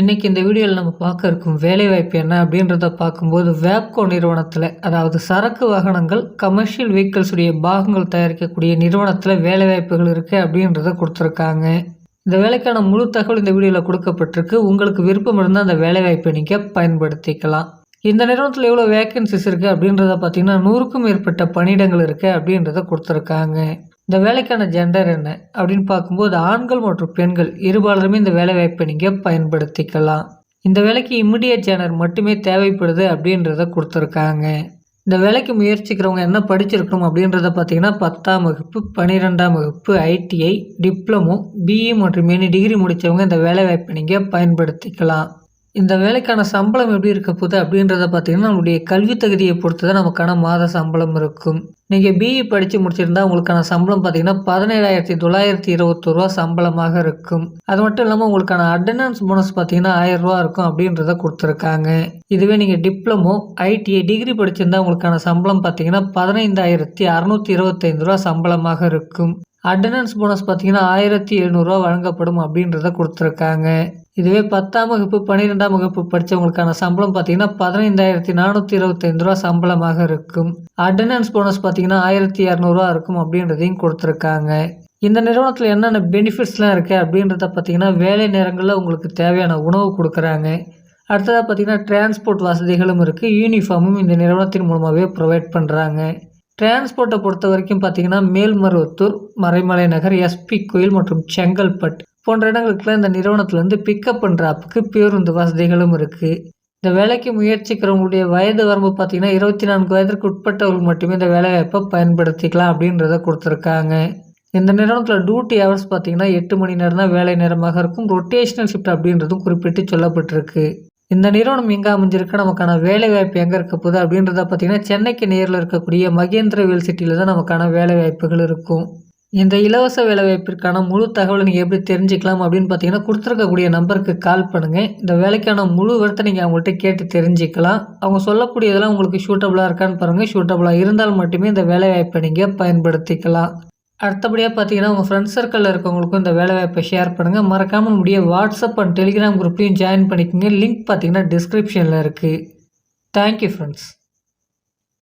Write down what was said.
இன்றைக்கி இந்த வீடியோவில் நம்ம பார்க்க இருக்கும் வேலைவாய்ப்பு என்ன அப்படின்றத பார்க்கும்போது வேப்கோ நிறுவனத்தில் அதாவது சரக்கு வாகனங்கள் கமர்ஷியல் வெஹிக்கிள்ஸ் உடைய பாகங்கள் தயாரிக்கக்கூடிய நிறுவனத்தில் வேலைவாய்ப்புகள் இருக்குது அப்படின்றத கொடுத்துருக்காங்க. இந்த வேலைக்கான முழு தகவல் இந்த வீடியோவில் கொடுக்கப்பட்டிருக்கு. உங்களுக்கு விருப்பம் இருந்தால் அந்த வேலைவாய்ப்பை நீங்கள் பயன்படுத்திக்கலாம். இந்த நிறுவனத்தில் எவ்வளோ வேக்கன்சிஸ் இருக்குது அப்படின்றத பார்த்தீங்கன்னா நூறுக்கும் மேற்பட்ட பணியிடங்கள் இருக்குது அப்படின்றத கொடுத்துருக்காங்க. இந்த வேலைக்கான ஜெண்டர் என்ன அப்படின்னு பார்க்கும்போது ஆண்கள் மற்றும் பெண்கள் இருபாலருமே இந்த வேலை வாய்ப்பை நீங்கள் பயன்படுத்திக்கலாம். இந்த வேலைக்கு இம்மிடியட் ஜெனர் மட்டுமே தேவைப்படுது அப்படின்றத கொடுத்துருக்காங்க. இந்த வேலைக்கு முயற்சிக்கிறவங்க என்ன படிச்சிருக்கணும் அப்படின்றத பார்த்தீங்கன்னா பத்தாம் வகுப்பு பன்னிரெண்டாம் வகுப்பு ஐடிஐ டிப்ளமோ பிஇ மற்றும் மினி டிகிரி முடித்தவங்க இந்த வேலை வாய்ப்பை நீங்கள் பயன்படுத்திக்கலாம். இந்த வேலைக்கான சம்பளம் எப்படி இருக்க போகுது அப்படின்றத பார்த்தீங்கன்னா நம்மளுடைய கல்வி தகுதியை பொறுத்து தான் நமக்கான மாத சம்பளம் இருக்கும். நீங்கள் பிஇ படித்து முடிச்சிருந்தா உங்களுக்கான சம்பளம் பார்த்தீங்கன்னா பதினேழாயிரத்தி தொள்ளாயிரத்தி இருபத்தொருவா சம்பளமாக இருக்கும். அது மட்டும் இல்லாமல் உங்களுக்கான அட்டண்டன்ஸ் போனஸ் பார்த்தீங்கன்னா ஆயிரம் ரூபா இருக்கும் அப்படின்றத கொடுத்துருக்காங்க. இதுவே நீங்கள் டிப்ளமோ ஐடிஐ டிகிரி படிச்சிருந்தா உங்களுக்கான சம்பளம் பார்த்தீங்கன்னா பதினைந்தாயிரத்தி அறுநூத்தி இருபத்தைந்து ரூபா சம்பளமாக இருக்கும். அட்டண்டன்ஸ் போனஸ் பார்த்தீங்கன்னா ஆயிரத்தி எழுநூறுவா வழங்கப்படும் அப்படின்றத கொடுத்துருக்காங்க. இதுவே பத்தாம் வகுப்பு பன்னிரெண்டாம் வகுப்பு படித்தவங்களுக்கான சம்பளம் பார்த்தீங்கன்னா பதினைந்தாயிரத்தி நானூற்றி இருபத்தைந்து ரூபா சம்பளமாக இருக்கும். அட்டண்டன்ஸ் போனஸ் பார்த்தீங்கன்னா ஆயிரத்தி இரநூறுவா இருக்கும் அப்படின்றதையும் கொடுத்துருக்காங்க. இந்த நிறுவனத்தில் என்னென்ன பெனிஃபிட்ஸ்லாம் இருக்குது அப்படின்றத பார்த்தீங்கன்னா வேலை நேரங்களில் உங்களுக்கு தேவையான உணவு கொடுக்குறாங்க. அடுத்ததாக பார்த்தீங்கன்னா டிரான்ஸ்போர்ட் வசதிகளும் இருக்குது யூனிஃபார்மும் இந்த நிறுவனத்தின் மூலமாகவே ப்ரொவைட் பண்ணுறாங்க டிரான்ஸ்போர்ட்டை பொறுத்த வரைக்கும் பார்த்தீங்கன்னா மேல்மருவத்தூர் மறைமலை நகர் எஸ்பி கோயில் மற்றும் செங்கல்பட் போன்ற இடங்களுக்குலாம் இந்த நிறுவனத்துலேருந்து பிக்கப் பண்ணுற ஆப்புக்கு பேருந்து வசதிகளும் இருக்குது இந்த வேலைக்கு முயற்சிக்கிறவங்களுடைய வயது வரம்பு பார்த்தீங்கன்னா இருபத்தி நான்கு வயதிற்கு உட்பட்டவர்கள் மட்டுமே இந்த வேலைவாய்ப்பை பயன்படுத்திக்கலாம் அப்படின்றத கொடுத்துருக்காங்க. இந்த நிறுவனத்தில் டியூட்டி ஹவர்ஸ் பார்த்தீங்கன்னா எட்டு மணி நேரம் தான் வேலை நேரமாக இருக்கும். ரொட்டேஷனல் ஷிஃப்ட் அப்படின்றதும் குறிப்பிட்டு சொல்லப்பட்டிருக்கு. இந்த நிறுவனம் எங்கே அமைஞ்சிருக்கு நமக்கான வேலைவாய்ப்பு எங்கே இருக்க போகுது அப்படின்றத பார்த்தீங்கன்னா சென்னைக்கு நேரில் இருக்கக்கூடிய மகேந்திரவேல் சிட்டியில் தான் நமக்கான வேலைவாய்ப்புகள் இருக்கும். இந்த இலவச வேலைவாய்ப்பிற்கான முழு தகவலை நீங்கள் எப்படி தெரிஞ்சுக்கலாம் அப்படின்னு பார்த்தீங்கன்னா கொடுத்துருக்கக்கூடிய நம்பருக்கு கால் பண்ணுங்கள் இந்த வேலைக்கான முழு விவரத்தை நீங்கள் அவங்கள்ட்ட கேட்டு தெரிஞ்சுக்கலாம். அவங்க சொல்லக்கூடியதெல்லாம் உங்களுக்கு சூட்டபுளாக இருக்கான்னு பாருங்கள் ஷூட்டபுளாக இருந்தால் மட்டுமே இந்த வேலைவாய்ப்பை நீங்கள் பயன்படுத்திக்கலாம். அடுத்தபடியாக பார்த்தீங்கன்னா உங்கள் ஃப்ரெண்ட்ஸ் சர்க்கிளில் இருக்கவங்களுக்கும் இந்த வேலைவாய்ப்பை ஷேர் பண்ணுங்கள் மறக்காமல் முடிய வாட்ஸ்அப் அண்ட் டெலிகிராம் குரூப்லையும் ஜாயின் பண்ணிக்கோங்க. லிங்க் பார்த்தீங்கன்னா டிஸ்கிரிப்ஷனில் இருக்குது தேங்க்யூ ஃப்ரெண்ட்ஸ்